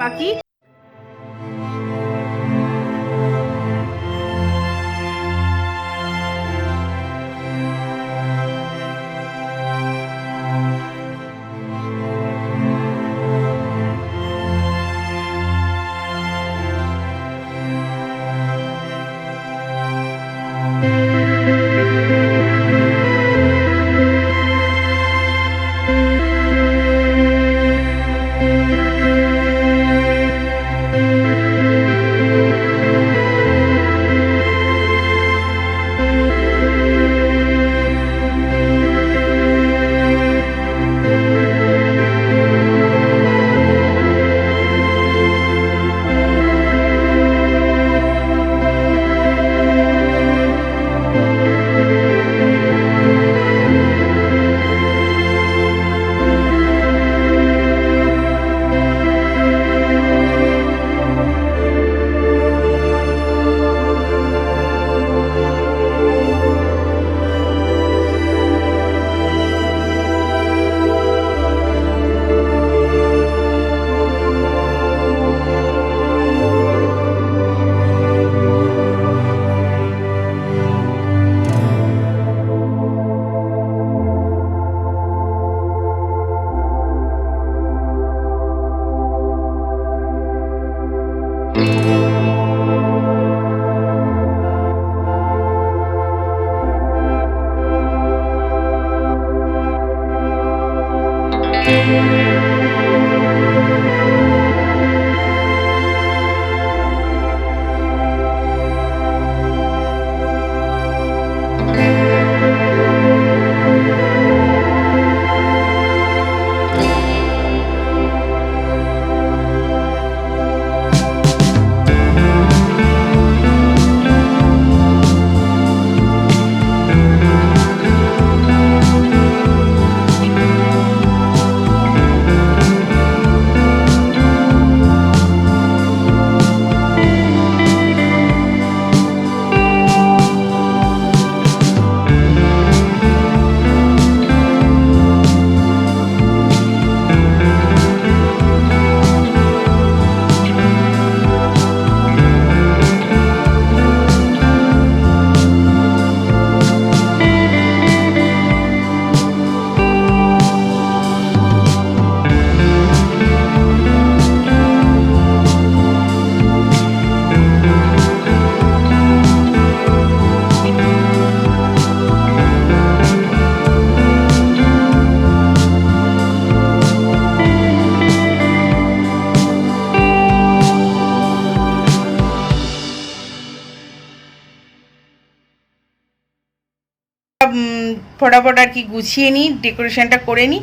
বাকি ফটাফট আর কি গুছিয়ে নিই ডেকোরেশনটা করে নিই।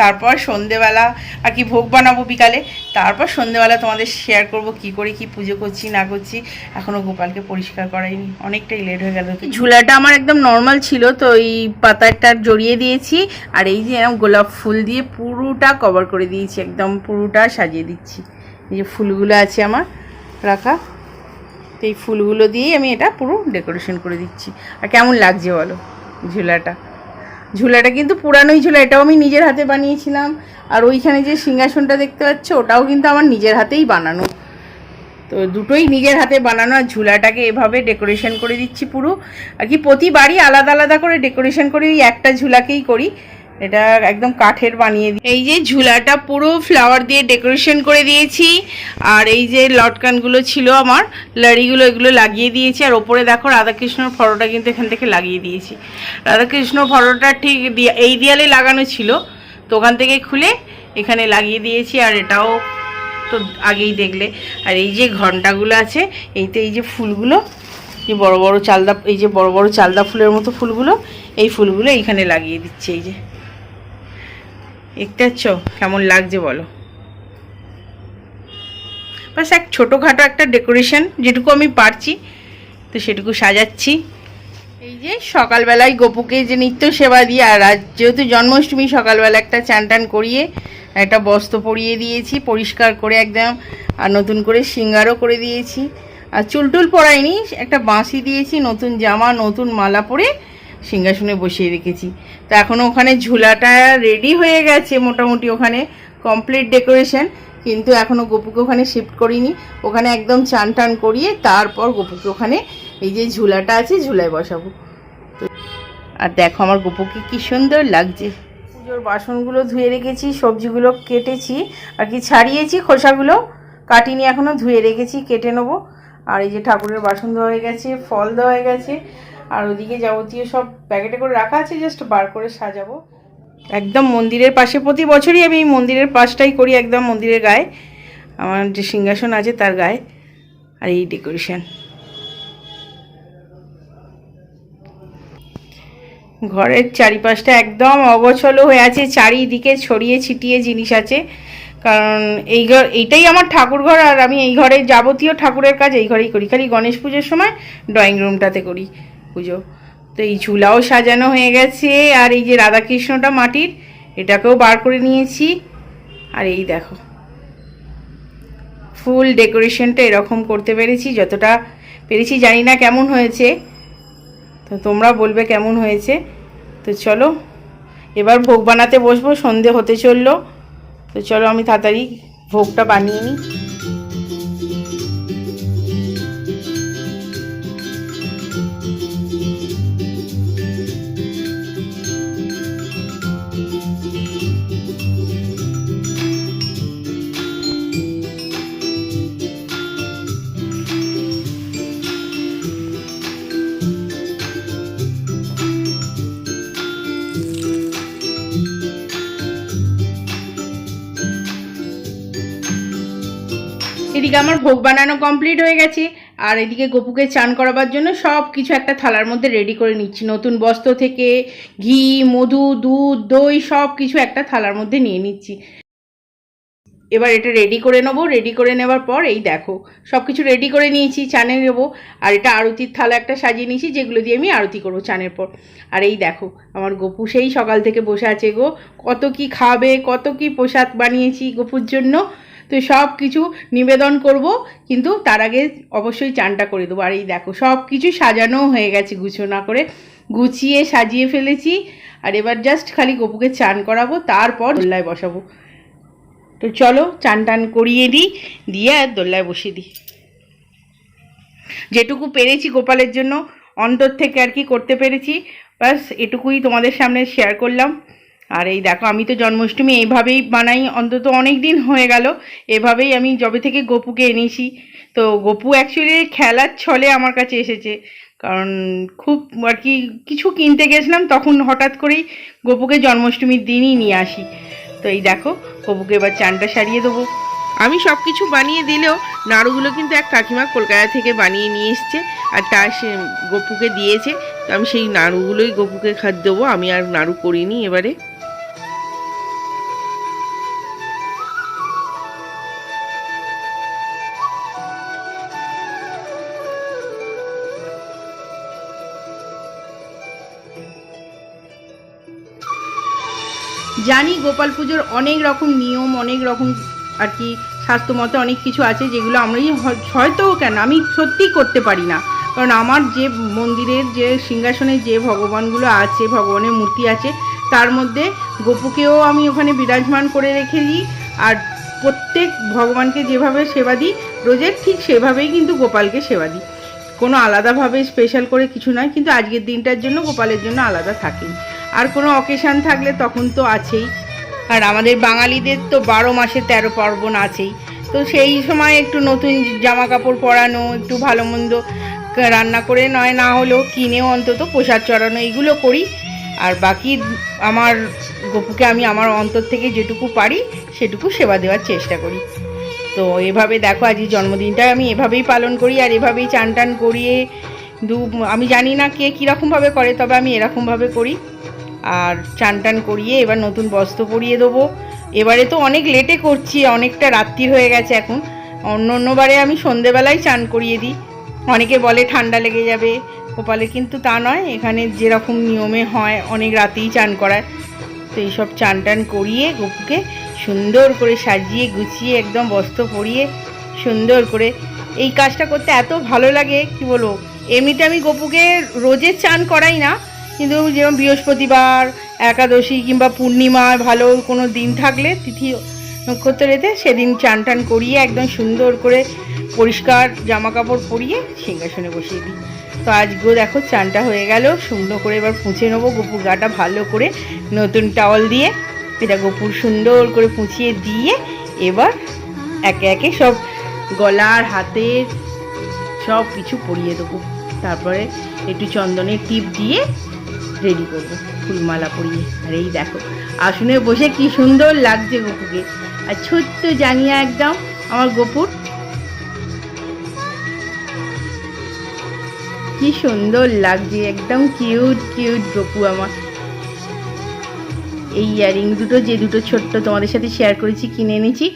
তারপর সন্ধেবেলা আর কি ভোগ বানাবো বিকালে। তারপর সন্ধেবেলা তোমাদের শেয়ার করব কি করে কি পুজো করছি, না করছি। এখনও গোপালকে পরিষ্কার করাইনি। অনেকটাই লেট হয়ে গেল। ঝুলাটা আমার একদম নর্মাল ছিল, তো এই পাতাটা জড়িয়ে দিয়েছি। আর এই যে এরকম গোলাপ ফুল দিয়ে পুরোটা কভার করে দিয়েছি, একদম পুরোটা সাজিয়ে দিচ্ছি। এই যে ফুলগুলো আছে আমার রাখা, তো এই ফুলগুলো দিয়েই আমি এটা পুরো ডেকোরেশন করে দিচ্ছি। আর কেমন লাগছে বলো ঝুলাটা? ঝুলাটা কিন্তু পুরানোই ঝুলা, এটাও আমি নিজের হাতে বানিয়েছিলাম। আর ওইখানে যে সিংহাসনটা দেখতে পাচ্ছ, ওটাও কিন্তু আমার নিজের হাতেই বানানো। তো দুটোই নিজের হাতে বানানো, আর ঝুলাটাকে এভাবে ডেকোরেশন করে দিচ্ছি পুরো। আর কি প্রতিবারই আলাদা আলাদা করে ডেকোরেশন করি ওই একটা ঝুলাকেই করি। এটা একদম কাঠের বানিয়ে দিই এই যে ঝুলাটা পুরো ফ্লাওয়ার দিয়ে ডেকোরেশন করে দিয়েছি। আর এই যে লটকানগুলো ছিল আমার, লাড়িগুলো এগুলো লাগিয়ে দিয়েছি। আর ওপরে দেখো রাধাকৃষ্ণর ফটোটা কিন্তু এখান থেকে লাগিয়ে দিয়েছি। রাধাকৃষ্ণ ফটোটা ঠিক এই দেয়ালে লাগানো ছিল। তো ওখান থেকে খুলে এখানে লাগিয়ে দিয়েছি। আর এটাও তো আগেই দেখলে। আর এই যে ঘন্টাগুলো আছে, এইতে এই যে ফুলগুলো যে বড় বড় চালদা এই যে বড় বড় চালদা ফুলের মতো ফুলগুলো, এই ফুলগুলো এইখানে লাগিয়ে দিচ্ছে এই যে। দেখতে পাচ্ছ কেমন লাগছে বলো? বাস এক ছোটোখাটো একটা ডেকোরেশন যেটুকু আমি পারছি, তো সেটুকু সাজাচ্ছি। এই যে সকালবেলায় গোপুকে যে নিত্য সেবা দিয়ে, আর আজ যেহেতু জন্মাষ্টমী, সকালবেলা একটা চান টান করিয়ে একটা বস্ত্র পরিয়ে দিয়েছি, পরিষ্কার করে একদম, আর নতুন করে সিঙ্গারও করে দিয়েছি। আর চুলটুল পরাইনি, একটা বাঁশি দিয়েছি, নতুন জামা, নতুন মালা পরে সিংহাসনে বসিয়ে রেখেছি। তো এখনও ওখানে ঝুলাটা রেডি হয়ে গেছে মোটামুটি ওখানে কমপ্লিট ডেকোরেশন কিন্তু এখনও গপুকে ওখানে শিফট করিনি। ওখানে একদম চান টান করিয়ে তারপর গপুকে ওখানে এই যে ঝুলাটা আছে ঝুলায় বসাবো। তো আর দেখো আমার গপুকে কি সুন্দর লাগছে। পুজোর বাসনগুলো ধুয়ে রেখেছি, সবজিগুলো কেটেছি, আর কি ছাড়িয়েছি, খোসাগুলো কাটিনি এখনও ধুয়ে রেখেছি, কেটে নেব। আর এই যে ঠাকুরের বাসন দেওয়া হয়ে গেছে, ফল দেওয়া হয়ে গেছে আর ওদিকে যাবতীয় সব প্যাকেটে করে রাখা আছে জাস্ট বার করে সাজাবো। একদম মন্দিরের পাশে, প্রতি বছরই আমি মন্দিরের পাশটাই করি একদম মন্দিরের গায়ে। আমার যে সিংহাসন আছে তার গায়ে, আর এই ডেকোরেশন ঘরের চারিপাশটা একদম অগোছলো হয়ে আছে, চারিদিকে ছড়িয়ে ছিটিয়ে জিনিস আছে। কারণ এই ঘর, এইটাই আমার ঠাকুর ঘর, আর আমি এই ঘরে যাবতীয় ঠাকুরের কাজ এই ঘরেই করি। খালি গণেশ পুজোর সময় ড্রয়িং রুমটাতে করি। পুজো। তো এই ঝুলাও সাজানো হয়ে গেছে, আর এই যে রাধাকৃষ্ণটা মাটির, এটাকেও বার করে নিয়েছি। আর এই দেখো, ফুল ডেকোরেশনটা এরকম করতে পেরেছি, যতটা পেরেছি জানি না কেমন হয়েছে। তো তোমরা বলবে কেমন হয়েছে। তো চলো, এবার ভোগ বানাতে বসবো, সন্ধে হতে চলল। তো চলো আমি তাড়াতাড়ি ভোগটা বানিয়ে নিই। এদিকে আমার ভোগ বানানো কমপ্লিট হয়ে গেছে। আর এদিকে গপুকে চান করাবার জন্য সব কিছু একটা থালার মধ্যে রেডি করে নিচ্ছি। নতুন বস্ত্র থেকে ঘি, মধু, দুধ, দই সব কিছু একটা থালার মধ্যে নিয়ে নিচ্ছি। এবার এটা রেডি করে নেব। রেডি করে নেবার পর এই দেখো সব কিছু রেডি করে নিয়েছি, চানে নেব। আর এটা আরতির থালা একটা সাজিয়ে নিয়েছি, যেগুলো দিয়ে আমি আরতি করব চানের পর। আর এই দেখো, আমার গপু সেই সকাল থেকে বসে আছে গো। কত কি খাবে, কত কি পোশাক বানিয়েছি গপুর জন্য। তো সব কিছু নিবেদন করব, কিন্তু তার আগে অবশ্যই চানটা করে দেবো। আর এই দেখো সব কিছু সাজানো হয়ে গেছে গুছনা করে। গুছিয়ে সাজিয়ে ফেলেছি। আর এবার জাস্ট খালি গপুকে চান করাবো, তারপর দোল্লায় বসাবো। তো চলো চান টান করিয়ে দিই, দিয়ে আর দোল্লায় বসিয়ে দিই। যেটুকু পেরেছি গোপালের জন্য, অন্তর থেকে আর কি করতে পেরেছি। ব্যাস, এটুকুই তোমাদের সামনে শেয়ার করলাম। আর এই দেখো, আমি তো জন্মাষ্টমী এইভাবেই বানাই, অন্তত অনেক দিন হয়ে গেল, এভাবেই আমি যবে থেকে গপুকে এনেছি। তো গপু অ্যাকচুয়ালি খেলার ছলে আমার কাছে এসেছে, কারণ খুব আর কি কিছু কিনতে গেছিলাম, তখন হঠাৎ করেই গপুকে জন্মাষ্টমীর দিনই নিয়ে আসি। তো এই দেখো, গপুকে এবার চানটা সারিয়ে দেবো। আমি সব কিছু বানিয়ে দিলেও নাড়ুগুলো কিন্তু এক কাকিমা কলকাতা থেকে বানিয়ে নিয়ে এসছে, আর তা সে গপুকে দিয়েছে। তো আমি সেই নাড়ুগুলোই গপুকে খাদ দেবো, আমি আর নাড়ু করিনি এবারে। জানি গোপাল পুজোর অনেক রকম নিয়ম, অনেক রকম আর কি স্বাস্থ্যমতে অনেক কিছু আছে যেগুলো হয়- হয়তো কেন আমি সত্যিই করতে পারি না। কারণ আমার যে মন্দিরের যে সিংহাসনে যে ভগবানগুলো আছে, ভগবানের মূর্তি আছে, তার মধ্যে গোপুকেও আমি ওখানে বিরাজমান করে রেখে দিই। আর প্রত্যেক ভগবানকে যেভাবে সেবা দিই, রোজের ঠিক সেভাবেই কিন্তু গোপালকে সেবা দিই। কোনো আলাদাভাবে স্পেশাল করে কিছু নয়, কিন্তু আজকের দিনটার জন্য গোপালের জন্য আলাদা থাকেই আর কোনো অকেশান থাকলে তখন তো আছেই। আর আমাদের বাঙালিদের তো বারো মাসে তেরো পার্বণ আছেই। তো সেই সময় একটু নতুন জামা কাপড় পরানো, একটু ভালো মন্দ রান্না করে নয়, না হলেও কিনেও অন্তত প্রসাদ চড়ানো, এইগুলো করি। আর বাকি আমার গপুকে আমি আমার অন্তর থেকে যেটুকু পারি, সেটুকু সেবা দেওয়ার চেষ্টা করি। তো এভাবে দেখো আজকে জন্মদিনটা আমি এভাবেই পালন করি আর এভাবেই চান টান করিয়ে দু আমি জানি না কে কীরকমভাবে করে, তবে আমি এরকমভাবে করি। আর চান টান করিয়ে এবার নতুন বস্ত্র পরিয়ে দেবো। এবারে তো অনেক লেটে করছি, অনেকটা রাত্রি হয়ে গেছে এখন। অন্য অন্যবারে আমি সন্ধেবেলায় চান করিয়ে দিই। অনেকে বলে ঠান্ডা লেগে যাবে গোপালে কিন্তু তা নয়, এখানে যেরকম নিয়মে হয়, অনেক রাতেই চান করায়। তো এইসব চান টান করিয়ে গপুকে সুন্দর করে সাজিয়ে গুছিয়ে একদম বস্ত্র পরিয়ে সুন্দর করে এই কাজটা করতে এত ভালো লাগে, কি বলব? এমনিতে আমি গপুকে রোজের চান করাই না কিন্তু যেমন বৃহস্পতিবার, একাদশী কিংবা পূর্ণিমা ভালো কোনো দিন থাকলে তিথি নক্ষত্র রেতে সেদিন চান টান করিয়ে একদম সুন্দর করে পরিষ্কার জামা কাপড় পরিয়ে সিংহাসনে বসিয়ে দিই। তো আজকেও দেখো চানটা হয়ে গেল, সুন্দর করে এবার পুঁছে নেব, গপুর গাটা ভালো করে নতুন টাওয়াল দিয়ে, এটা গপুর সুন্দর করে পুঁছিয়ে দিয়ে এবার একে একে সব গলার, হাতের সব কিছু পরিয়ে দেবো। তারপরে একটু চন্দনের টিপ দিয়ে রেডি করব, ফুলমালা পরিয়ে। আর এই দেখো, আসনে বসে কি সুন্দর লাগছে গপুকে। আর ছোট্ট জানিয়া একদম, আমার গপুর। কি সুন্দর লাগছে, একদম কিউট কিউট গপু আমার। এই ইয়ারিং দুটো, যে দুটো ছোট্ট তোমাদের সাথে শেয়ার করেছি, কিনে এনেছি,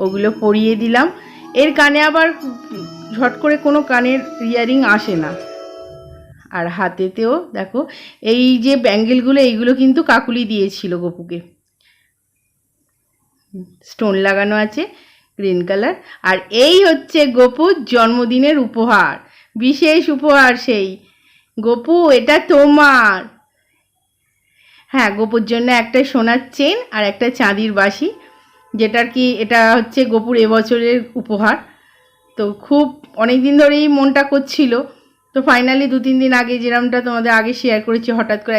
ওগুলো পরিয়ে দিলাম। এর কানে আবার ঝট করে কোনো কানের ইয়ারিং আসে না। আর হাতেতেও, দেখো, এই যে ব্যাঙ্গেলগুলো, এইগুলো কিন্তু কাকুলি দিয়েছিল গপুকে। স্টোন লাগানো আছে, গ্রিন কালার। আর এই হচ্ছে গপুর জন্মদিনের উপহার, বিশেষ উপহার সেই। গপু, এটা তোমার। হ্যাঁ গোপুর জন্য একটা সোনার চেন আর একটা চাঁদির বাসি যেটার কি, এটা হচ্ছে গোপুর এবছরের উপহার। তো খুব অনেক দিন ধরেই মনটা করছিল। তো ফাইনালি দু তিন দিন আগে যেরমটা তোমাদের আগে শেয়ার করেছি হঠাৎ করে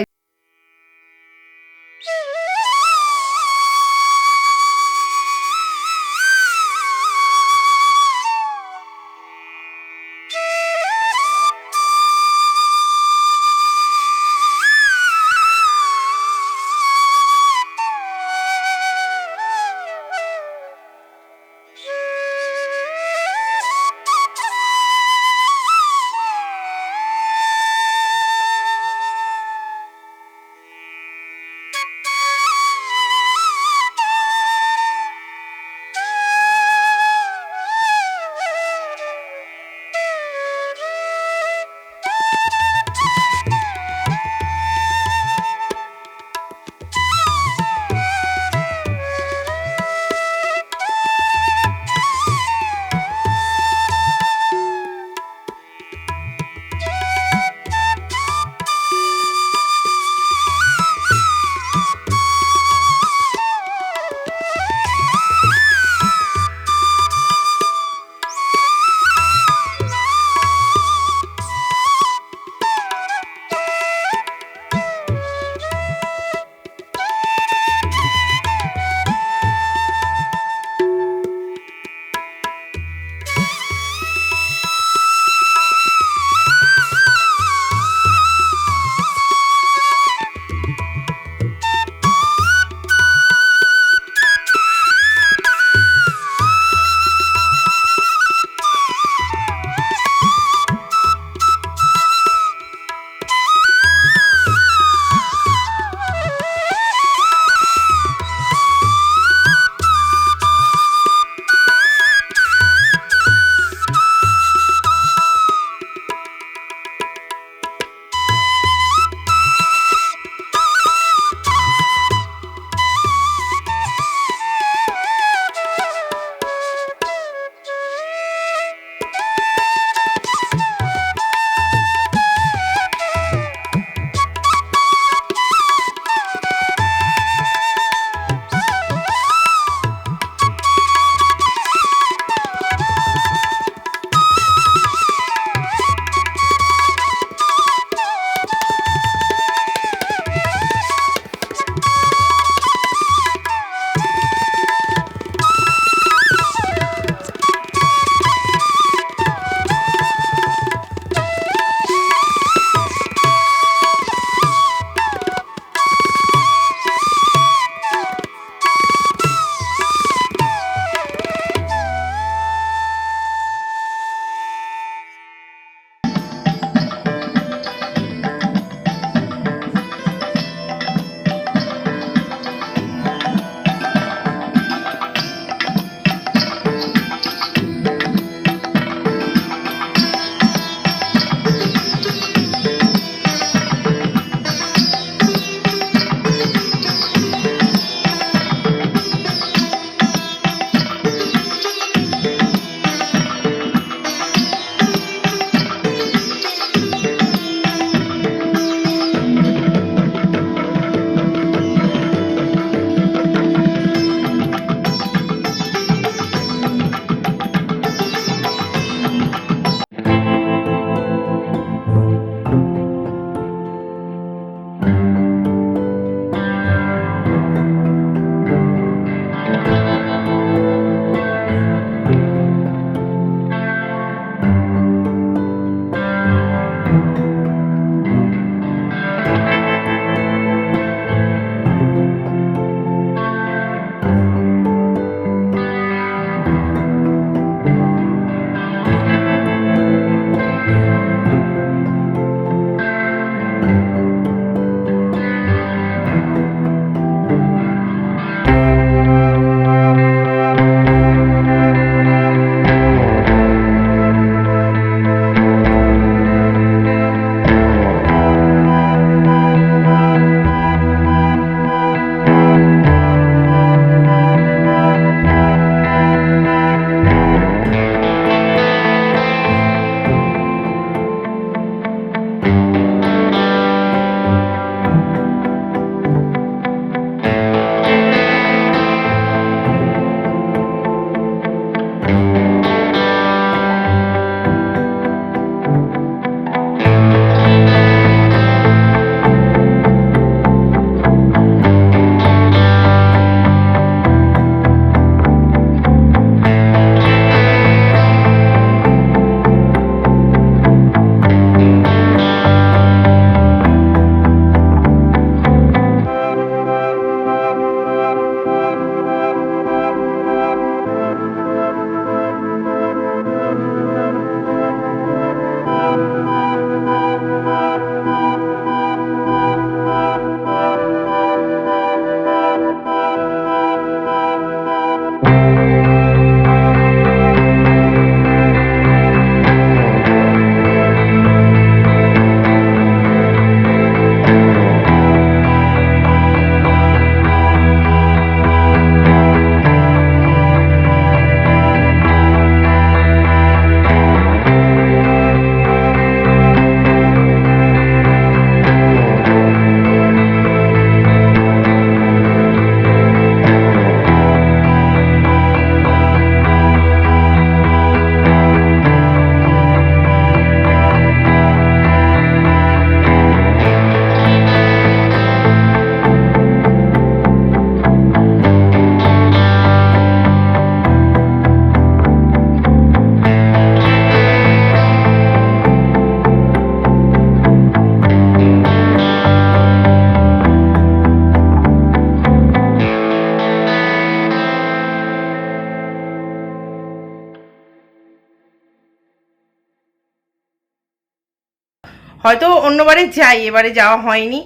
হয়তো অন্যবারে যাই, এবারে যাওয়া হয়নি।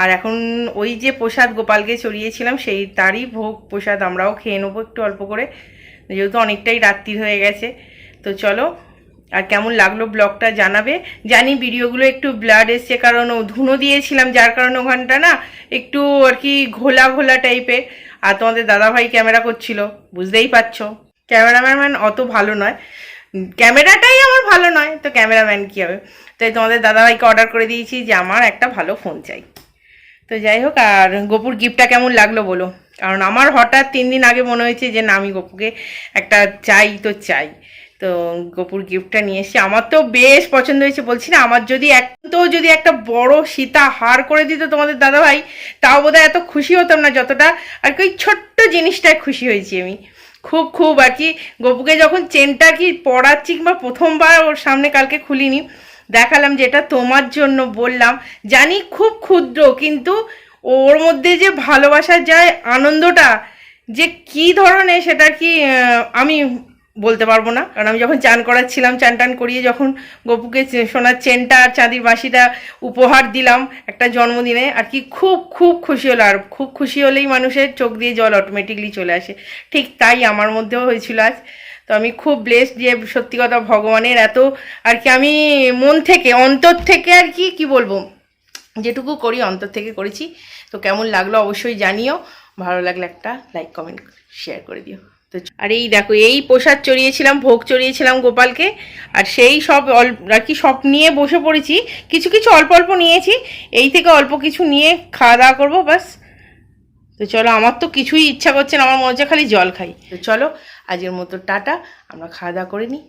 আর এখন ওই যে প্রসাদ গোপালকে চড়িয়েছিলাম, সেই তারই ভোগ প্রসাদ আমরাও খেয়ে নেব একটু অল্প করে। যেহেতু অনেকটাই রাত্রি হয়ে গেছে। তো চলো, আর কেমন লাগল ব্লগটা জানাবে। জানি ভিডিওগুলো একটু ব্লাড এসছে, কারণ ও ধুনো দিয়েছিলাম, যার কারণে ওখানটা না একটু আর কি ঘোলা ঘোলা টাইপের। আর তোমাদের দাদাভাই ক্যামেরা করছিল, বুঝতেই পারছ। ক্যামেরাম্যান অত ভালো নয়। ক্যামেরাটাই আমার ভালো নয়, তো ক্যামেরাম্যান কী হবে? তাই তোমাদের দাদাভাইকে অর্ডার করে দিয়েছি যে আমার একটা ভালো ফোন চাই। তো যাই হোক, আর গোপুর গিফটটা কেমন লাগল বলো? কারণ আমার হঠাৎ তিন দিন আগে মনে হয়েছে যে না, আমি গোপুকে একটা চাই তো চাই। তো গোপুর গিফটটা নিয়ে এসেছি। আমার তো বেশ পছন্দ হয়েছে, বলছি না, আমার যদি এক তো যদি একটা বড় সীতা হার করে দিত তোমাদের দাদাভাই, তাও বোধহয় এত খুশি হতাম না, যতটা আর কি ওই ছোট্ট জিনিসটায় খুশি হয়েছি আমি। খুব খুব আর কি। গপুকে যখন চেনটা কি পড়াচ্ছি কিংবা প্রথমবার ওর সামনে কালকে খুলিনি, দেখালাম যে এটা তোমার জন্য বললাম। জানি খুব ক্ষুদ্র, কিন্তু ওর মধ্যে যে ভালোবাসা যায়, আনন্দটা যে কি ধরনের সেটা কি আমি বলতে পারব না। কারণ আমি যখন চান করাচ্ছিলাম, চান টান করিয়ে যখন গপুকে সোনার চেনটা আর চাঁদির বাঁশিটা উপহার দিলাম একটা জন্মদিনে, আর কি খুব খুব খুশি হলো। আর খুব খুশি হলেই মানুষের চোখ দিয়ে জল অটোমেটিকলি চলে আসে। ঠিক তাই আমার মধ্যেও হয়েছিল আজ। তো আমি খুব ব্লেসড যে সত্যি কথা ভগবানের এত, আর কি আমি মন থেকে, অন্তর থেকে আর কি কি বলব? যেটুকু করি, অন্তর থেকে করেছি। তো কেমন লাগল অবশ্যই জানিও। ভালো লাগলে একটা লাইক কমেন্ট শেয়ার করে দিও। তো আর এই দেখো, এই প্রসাদ চড়িয়েছিলাম, ভোগ চড়িয়েছিলাম গোপালকে, আর সেই সব অল্প আর কি সব নিয়ে বসে পড়েছি। কিছু কিছু অল্প অল্প নিয়েছি, এই থেকে অল্প কিছু নিয়ে খাওয়া দাওয়া করব বাস তো চলো, আমার তো কিছুই ইচ্ছা করছে না, আমার মনে হচ্ছে খালি জল খাই। তো চলো, আজকের মতো টাটা, আমরা খাওয়া দাওয়া করে নিই।